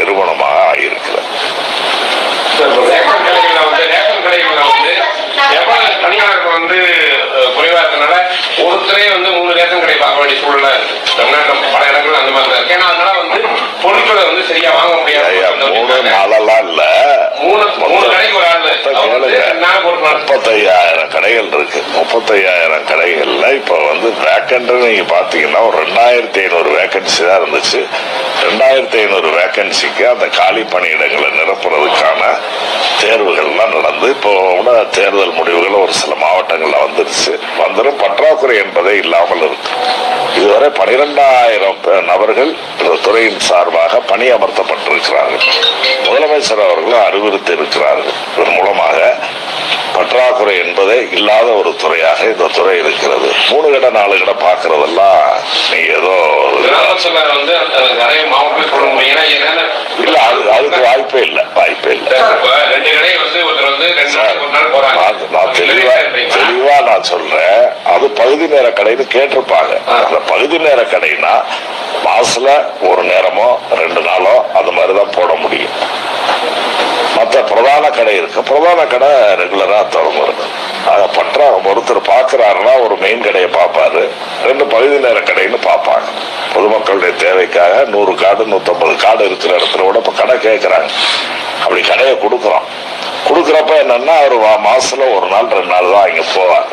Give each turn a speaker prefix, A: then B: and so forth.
A: நிறுவனமாக ஆகியிருக்கிறது.
B: தனியாளர்கள் வந்து குறைவா இருக்கனால ஒருத்தரே வந்து மூணு ரேஷன் கடை பார்க்க வேண்டிய சூழ்நிலை தமிழ்நாட்டில் பல அந்த மாதிரி இருக்கு. ஏன்னா அதனால வந்து பொருட்களை வந்து சரியா வாங்க முடியாது. மூணு
A: நாளெல்லாம் இல்ல.
B: மூணு மூணு கடைக்கு ஒரு ஆள்.
A: முப்பத்தையாயிரம். முப்பத்தையாயிரம் கடைகள் இருக்கு. முப்பத்தையாயிரம் கடைகள்ல இப்ப வந்து வேக்கன்ட் நீங்க பாத்தீங்கன்னா ஒரு ரெண்டாயிரத்தி ஐநூறு வேக்கன்சி தான் இருந்துச்சு. ரெண்டாயிரத்தி ஐநூறு வேக்கன்சிக்கு அந்த காலி பணியிடங்களை நிரப்புறதுக்கான தேர்வுகள்லாம் நடந்து இப்போ கூட தேர்தல் முடிவுகள் ஒரு சில மாவட்டங்கள்ல வந்துருச்சு. வந்துடும் பற்றாக்குறை என்பதே இல்லாமல் இருக்கு. இதுவரை பனிரெண்டாயிரம் நபர்கள் இந்த துறையின் சார்பாக பணி அமர்த்தப்பட்டிருக்கிறார்கள் முதலமைச்சர் அவர்களும் அறிவுறுத்தி இருக்கிறார்கள் இதன் மூலமாக பற்றாக்குறை என்பதே இல்லாத ஒரு துறையாக இந்த துறை இருக்கிறது. மூணு கடை நாலு கடை பாக்குறதெல்லாம் நீங்க ஏதோ
B: இல்ல அது அதுக்கு
A: வாய்ப்பே இல்லை வாய்ப்பே இல்லை.
B: நான் தெளிவா
A: தெளிவா நான் சொல்றேன். அது பகுதி நேர கடைன்னு கேட்டிருப்பாங்க. அந்த பகுதி நேர கடைனா மாசத்துல ஒரு நேரமோ ரெண்டு நாளோ அது மாதிரிதான் போட கடை இருக்கு பிரதான கடை ரெகுலரா திறந்துருக்கு ஆக பற்றா ஒருத்தர் பாக்குறாருன்னா ஒரு மெயின் கடையை பார்ப்பாரு. ரெண்டு பகுதி நேர கடைன்னு பார்ப்பாங்க. பொதுமக்களுடைய தேவைக்காக நூறு காடு நூத்தம்பது காடு இருக்கிற இடத்துல கூட இப்ப கடை கேட்குறாங்க அப்படி கடையை கொடுக்குறோம். கொடுக்குறப்ப என்னன்னா அவர் வா- மாசத்துல ஒரு நாள் ரெண்டு நாள் தான் இங்க போவாங்க.